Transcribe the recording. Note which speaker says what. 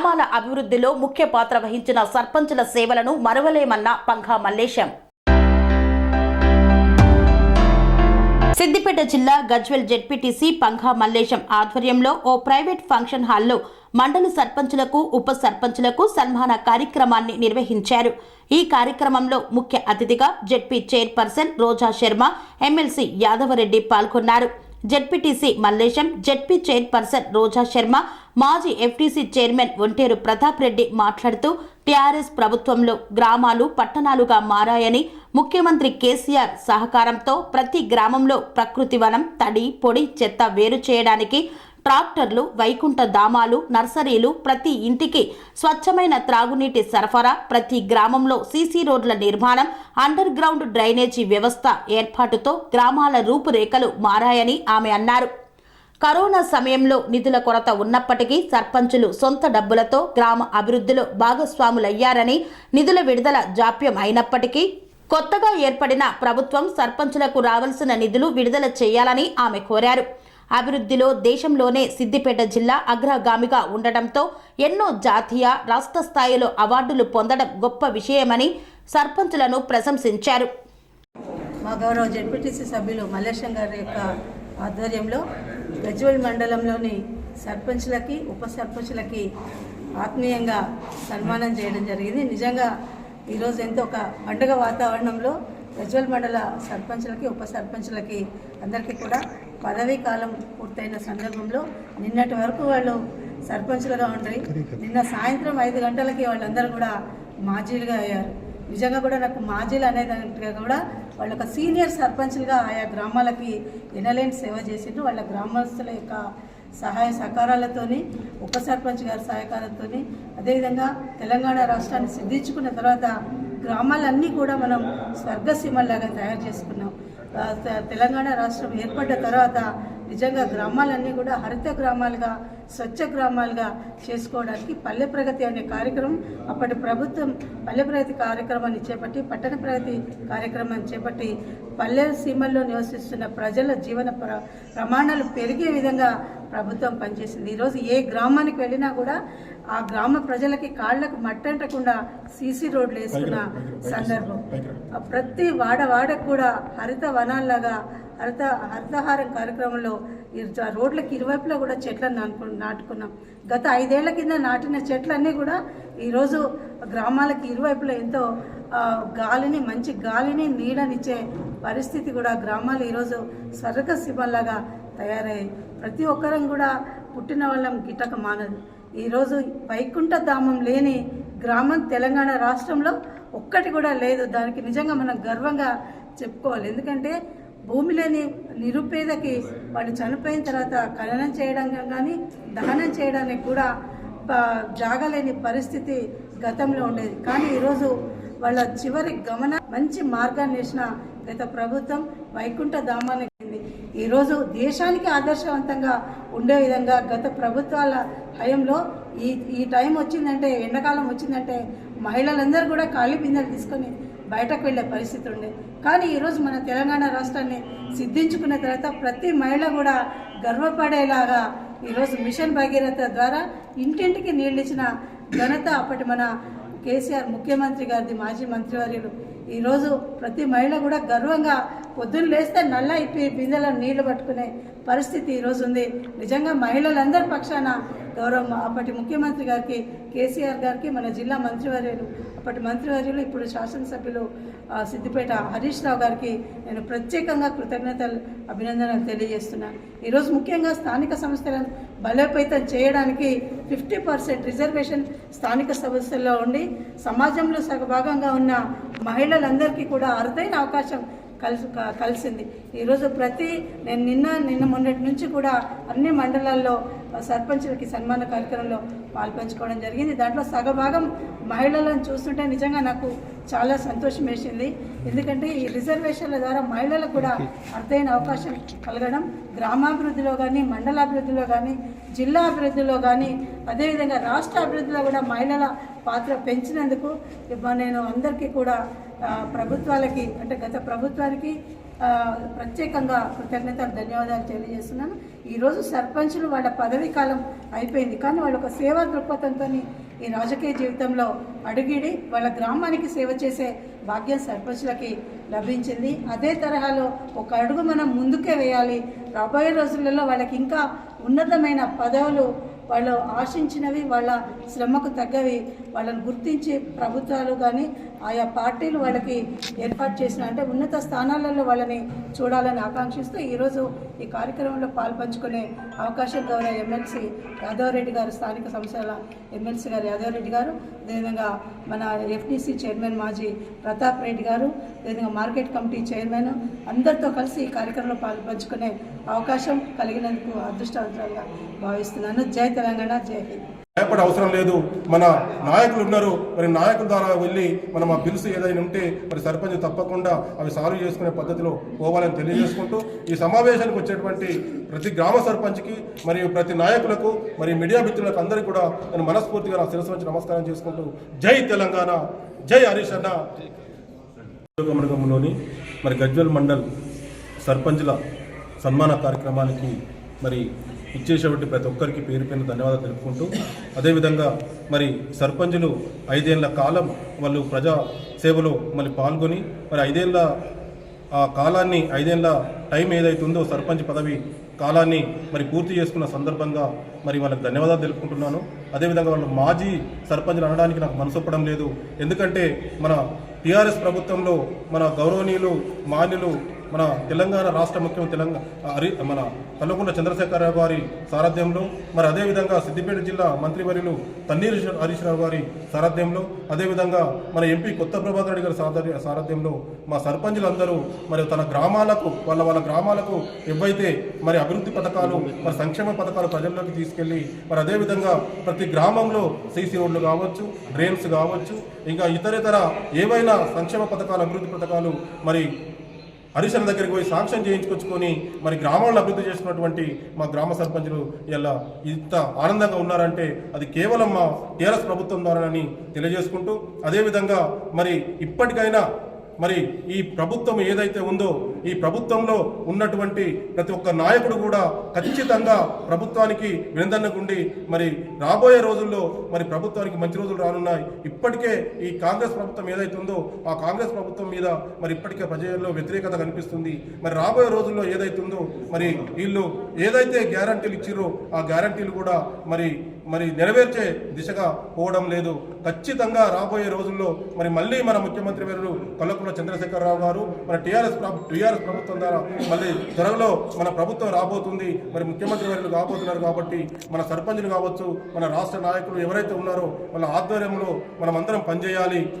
Speaker 1: గ్రామాల అభివృద్ధిలో ముఖ్య పాత్ర వహించిన సర్పంచుల సేవలను మరవలేమన్న పంఖా మల్లేశం. సిద్దిపేట జిల్లా గజ్వెల్ జెడ్పీటీసీ పంఖా మల్లేశం ఆధ్వర్యంలో ఓ ప్రైవేట్ ఫంక్షన్ హాల్లో మండలి సర్పంచులకు ఉప సర్పంచులకు సన్మాన కార్యక్రమాన్ని నిర్వహించారు. ఈ కార్యక్రమంలో ముఖ్య అతిథిగా ZP chairperson Roja Sharma MLC Yadava Reddy పాల్గొన్నారు. ZPTC Mallesham ZP chairperson Roja Sharma మాజీ ఎఫ్టీసీ చైర్మన్ ఒంటేరు ప్రతాప్ రెడ్డి మాట్లాడుతూ టీఆర్ఎస్ ప్రభుత్వంలో గ్రామాలు పట్టణాలుగా మారాయని ముఖ్యమంత్రి కేసీఆర్ సహకారంతో ప్రతి గ్రామంలో ప్రకృతి వనం తడి పొడి చెత్త వేరు చేయడానికి ట్రాక్టర్లు వైకుంఠ ధామాలు నర్సరీలు ప్రతి ఇంటికి స్వచ్ఛమైన త్రాగునీటి సరఫరా ప్రతి గ్రామంలో సీసీ రోడ్ల నిర్మాణం అండర్ గ్రౌండ్ డ్రైనేజీ వ్యవస్థ ఏర్పాటుతో గ్రామాల రూపురేఖలు మారాయని ఆమె అన్నారు. కరోనా సమయంలో నిధుల కొరత ఉన్నప్పటికీ సర్పంచులు సొంత డబ్బులతో గ్రామ అభివృద్ధిలో భాగస్వాములయ్యారని నిధుల విడుదల జాప్యం అయినప్పటికీ కొత్తగా ఏర్పడిన ప్రభుత్వం సర్పంచులకు రావాల్సిన నిధులు విడుదల చేయాలని ఆమె కోరారు. అభివృద్ధిలో దేశంలోనే సిద్దిపేట జిల్లా అగ్రగామిగా ఉండటంతో ఎన్నో జాతీయ రాష్ట్ర స్థాయిలో అవార్డులు పొందడం గొప్ప విషయమని సర్పంచులను ప్రశంసించారు.
Speaker 2: మా గౌరవ జడ్పీటీసీ సభ్యులు మల్లేశం గారి యొక్క ఆధ్వర్యంలో గజ్వల్ మండలంలోని సర్పంచ్లకి ఉప సర్పంచ్లకి ఆత్మీయంగా సన్మానం చేయడం జరిగింది. నిజంగా ఈరోజు ఎంతో ఒక పండుగ వాతావరణంలో గజ్వల్ మండల సర్పంచ్లకి ఉప సర్పంచ్లకి అందరికీ కూడా పదవీ కాలం పూర్తయిన సందర్భంలో నిన్నటి వరకు వాళ్ళు సర్పంచ్లుగా ఉండి నిన్న సాయంత్రం ఐదు గంటలకి వాళ్ళందరూ కూడా మాజీలుగా అయ్యారు. నిజంగా కూడా నాకు మాజీలు అనేదానిగా కూడా వాళ్ళ ఒక సీనియర్ సర్పంచ్లుగా ఆయా గ్రామాలకి ఎనలేని సేవ చేసిండ్రు. వాళ్ళ గ్రామస్తుల యొక్క సహాయ సహకారాలతోని ఉప సర్పంచ్ గారి సహకారంతోని అదేవిధంగా తెలంగాణ రాష్ట్రాన్ని సిద్ధించుకున్న తర్వాత గ్రామాలన్నీ కూడా మనం స్వర్గసీమల్లాగా తయారు చేసుకున్నాం. తెలంగాణ రాష్ట్రం ఏర్పడ్డ తర్వాత నిజంగా గ్రామాలన్నీ కూడా హరిత గ్రామాలుగా స్వచ్ఛ గ్రామాలుగా చేసుకోవడానికి పల్లె ప్రగతి అనే కార్యక్రమం అప్పటి ప్రభుత్వం పల్లె ప్రగతి కార్యక్రమాన్ని చేపట్టి పట్టణ ప్రగతి కార్యక్రమాన్ని చేపట్టి పల్లె సీమల్లో నివసిస్తున్న ప్రజల జీవన ప్ర ప్రమాణాలు పెరిగే విధంగా ప్రభుత్వం పనిచేసింది. ఈరోజు ఏ గ్రామానికి వెళ్ళినా కూడా ఆ గ్రామ ప్రజలకి కాళ్ళకు మట్టంటకుండా సీసీ రోడ్లు వేసుకున్న సందర్భం. ప్రతి వాడ వాడకు కూడా హరిత వనాల్లాగా హరిత హరితహారం కార్యక్రమంలో రోడ్లకి ఇరువైపులా కూడా చెట్లను నాటుకు నాటుకున్నాం. గత ఐదేళ్ళ కింద నాటిన చెట్లన్నీ కూడా ఈరోజు గ్రామాలకి ఇరువైపులా ఎంతో గాలిని మంచి గాలిని నీడనిచ్చే పరిస్థితి కూడా గ్రామాలు ఈరోజు స్వర్గ శివంలాగా తయారయ్యాయి. ప్రతి ఒక్కరం కూడా పుట్టిన వాళ్ళం గిట్టక మానదు ఈరోజు వైకుంఠ ధామం లేని గ్రామం తెలంగాణ రాష్ట్రంలో ఒక్కటి కూడా లేదు. దానికి నిజంగా మనం గర్వంగా చెప్పుకోవాలి. ఎందుకంటే భూమి లేని నిరుపేదకి వాళ్ళు చనిపోయిన తర్వాత ఖననం చేయడం కానీ దహనం చేయడానికి కూడా జాగలేని పరిస్థితి గతంలో ఉండేది. కానీ ఈరోజు వాళ్ళ చివరి గమన మంచి మార్గాన్ని వేసిన గత ప్రభుత్వం వైకుంఠ ధామానికి ఈరోజు దేశానికి ఆదర్శవంతంగా ఉండే విధంగా గత ప్రభుత్వాల హయంలో ఈ ఈ టైం వచ్చిందంటే ఎండాకాలం వచ్చిందంటే మహిళలందరూ కూడా ఖాళీ బిందెలు తీసుకొని బయటకు వెళ్ళే పరిస్థితి ఉండే. కానీ ఈరోజు మన తెలంగాణ రాష్ట్రాన్ని సిద్ధించుకున్న తర్వాత ప్రతి మహిళ కూడా గర్వపడేలాగా ఈరోజు మిషన్ భగీరథ ద్వారా ఇంటింటికి నీళ్ళు ఇచ్చిన ఘనత అప్పటి మన కేసీఆర్ ముఖ్యమంత్రి గారిది మాజీ మంత్రివర్యులు. ఈరోజు ప్రతి మహిళ కూడా గర్వంగా పొద్దున్న లేస్తే నల్ల ఇప్పి బిందెలను నీళ్ళు పట్టుకునే పరిస్థితి ఈరోజు ఉంది. నిజంగా మహిళలందరి పక్షాన గౌరవం. అప్పటి ముఖ్యమంత్రి గారికి కేసీఆర్ గారికి మన జిల్లా మంత్రివర్యులు అప్పటి మంత్రివర్యులు ఇప్పుడు శాసనసభ్యులు సిద్దిపేట హరీష్ రావు గారికి నేను ప్రత్యేకంగా కృతజ్ఞతలు అభినందనలు తెలియజేస్తున్నాను ఈరోజు ముఖ్యంగా స్థానిక సంస్థలను బలోపేతం చేయడానికి ఫిఫ్టీ పర్సెంట్ రిజర్వేషన్ స్థానిక సంస్థల్లో ఉండి సమాజంలో సగభాగంగా ఉన్న మహిళలందరికీ కూడా అరుదైన అవకాశం కలిసి కలిసింది. ఈరోజు ప్రతి నేను నిన్న నిన్న మొన్నటి నుంచి కూడా అన్ని మండలాల్లో సర్పంచులకి సన్మాన కార్యక్రమంలో పాల్పంచుకోవడం జరిగింది. దాంట్లో సగభాగం మహిళలను చూస్తుంటే నిజంగా నాకు చాలా సంతోషం వేసింది. ఎందుకంటే ఈ రిజర్వేషన్ల ద్వారా మహిళలకు కూడా అర్థమైన అవకాశం కలగడం గ్రామాభివృద్ధిలో కానీ మండలాభివృద్ధిలో కానీ జిల్లా అభివృద్ధిలో కానీ అదేవిధంగా రాష్ట్ర అభివృద్ధిలో కూడా మహిళల పాత్ర పెంచినందుకు నేను అందరికీ కూడా ప్రభుత్వాలకి అంటే గత ప్రభుత్వానికి ప్రత్యేకంగా కృతజ్ఞతలు ధన్యవాదాలు తెలియజేస్తున్నాను. ఈరోజు సర్పంచులు వాళ్ళ పదవీ కాలం అయిపోయింది. కానీ వాళ్ళ ఒక సేవా దృక్పథంతో ఈ రాజకీయ జీవితంలో అడుగిడి వాళ్ళ గ్రామానికి సేవ చేసే భాగ్యం సర్పంచులకి లభించింది. అదే తరహాలో ఒక అడుగు మనం ముందుకే వేయాలి. రాబోయే రోజులలో వాళ్ళకి ఇంకా ఉన్నతమైన పదవులు వాళ్ళు ఆశించినవి వాళ్ళ శ్రమకు తగ్గవి వాళ్ళని గుర్తించి ప్రభుత్వాలు కానీ ఆయా పార్టీలు వాళ్ళకి ఏర్పాటు చేసిన అంటే ఉన్నత స్థానాలలో వాళ్ళని చూడాలని ఆకాంక్షిస్తూ ఈరోజు ఈ కార్యక్రమంలో పాల్పంచుకునే అవకాశం గౌరవ ఎమ్మెల్సీ యాదవరెడ్డి గారు స్థానిక సంస్థల ఎమ్మెల్సీ గారు యాదవరెడ్డి గారు అదేవిధంగా మన ఎఫ్డీసీ చైర్మన్ మాజీ ప్రతాప్ రెడ్డి గారు అదేవిధంగా మార్కెట్ కమిటీ చైర్మన్ అందరితో కలిసి ఈ కార్యక్రమంలో పాల్పంచుకునే అవకాశం కలిగినందుకు అదృష్టవంతులుగా భావిస్తున్నాను. జై తెలంగాణ జై హింద్.
Speaker 3: భయపడే అవసరం లేదు. మన నాయకులు ఉన్నారు. మరి నాయకుల ద్వారా వెళ్ళి మనం ఆ బిల్స్ ఏదైనా ఉంటే మరి సర్పంచ్ తప్పకుండా అవి సాల్వ్ చేసుకునే పద్ధతిలో పోవాలని తెలియజేసుకుంటూ ఈ సమావేశానికి వచ్చేటువంటి ప్రతి గ్రామ సర్పంచ్కి మరియు ప్రతి నాయకులకు మరియు మీడియా మిత్రులకు అందరికీ కూడా నేను మనస్ఫూర్తిగా నా శిరస్సు వచ్చి నమస్కారం చేసుకుంటూ జై తెలంగాణ జై హరీష్ అన్న. మరి గజ్వెల్ మండల్ సర్పంచ్ల సన్మాన కార్యక్రమానికి మరి ఇచ్చేసేటువంటి ప్రతి ఒక్కరికి పేరు పైన ధన్యవాదాలు తెలుపుకుంటూ అదేవిధంగా మరి సర్పంచులు ఐదేళ్ళ కాలం వాళ్ళు ప్రజా సేవలో మళ్ళీ పాల్గొని మరి ఐదేళ్ళ ఆ కాలాన్ని ఐదేళ్ళ టైం ఏదైతే ఉందో సర్పంచ్ పదవి కాలాన్ని మరి పూర్తి చేసుకున్న సందర్భంగా మరి వాళ్ళకి ధన్యవాదాలు తెలుపుకుంటున్నాను. అదేవిధంగా వాళ్ళు మాజీ సర్పంచ్లు అనడానికి నాకు మనసొప్పడం లేదు. ఎందుకంటే మన టీఆర్ఎస్ ప్రభుత్వంలో మన గౌరవనీయులు మాన్యులు మన తెలంగాణ రాష్ట్ర ముఖ్యమంత్రి తెలంగాణ హరి మన కల్వకుంట్ల చంద్రశేఖరరావు గారి సారథ్యంలో మరి అదేవిధంగా సిద్దిపేట జిల్లా మంత్రివర్యులు తన్నీరు హరీష్ రావు గారి సారథ్యంలో అదేవిధంగా మన ఎంపీ కొత్త ప్రభాకర్ రెడ్డి గారి సారథ్య సారథ్యంలో మా సర్పంచులందరూ మరి తన గ్రామాలకు వాళ్ళ వాళ్ళ గ్రామాలకు ఎవైతే మరి అభివృద్ధి పథకాలు మరి సంక్షేమ పథకాలు ప్రజల్లోకి తీసుకెళ్ళి మరి అదేవిధంగా ప్రతి గ్రామంలో సీసీ రోడ్లు కావచ్చు డ్రైన్స్ కావచ్చు ఇంకా ఇతరేతర ఏవైనా సంక్షేమ పథకాలు అభివృద్ధి పథకాలు మరి హరీశ్వర దగ్గరికి పోయి సాంక్షన్ చేయించుకొచ్చుకొని మరి గ్రామాలను అభివృద్ధి చేసినటువంటి మా గ్రామ సర్పంచులు ఇలా ఇంత ఆనందంగా ఉన్నారంటే అది కేవలం మా టీఆర్ఎస్ ప్రభుత్వం ద్వారానని తెలియజేసుకుంటూ అదేవిధంగా మరి ఇప్పటికైనా మరి ఈ ప్రభుత్వం ఏదైతే ఉందో ఈ ప్రభుత్వంలో ఉన్నటువంటి ప్రతి ఒక్క నాయకుడు కూడా ఖచ్చితంగా ప్రభుత్వానికి వెనుదన్నకుండి మరి రాబోయే రోజుల్లో మరి ప్రభుత్వానికి మంచి రోజులు రానున్నాయి. ఇప్పటికే ఈ కాంగ్రెస్ ప్రభుత్వం ఏదైతే ఉందో ఆ కాంగ్రెస్ ప్రభుత్వం మీద మరి ఇప్పటికే ప్రజల్లో వ్యతిరేకత కనిపిస్తుంది. మరి రాబోయే రోజుల్లో ఏదైతే ఉందో మరి వీళ్ళు ఏదైతే గ్యారంటీలు ఇచ్చిరో ఆ గ్యారంటీలు కూడా మరి మరి నెరవేర్చే దిశగా పోవడం లేదు. ఖచ్చితంగా రాబోయే రోజుల్లో మరి మళ్ళీ మన ముఖ్యమంత్రి వేరు కల్లకుంట్ల చంద్రశేఖరరావు గారు మన టీఆర్ఎస్ టీఆర్ఎస్ ప్రభుత్వం ద్వారా మళ్ళీ త్వరలో మన ప్రభుత్వం రాబోతుంది మరి ముఖ్యమంత్రి వారు కాబోతున్నారు కాబట్టి మన సర్పంచులు కావచ్చు మన రాష్ట్ర నాయకులు ఎవరైతే ఉన్నారో వాళ్ళ ఆధ్వర్యంలో మనం అందరం పనిచేయాలి.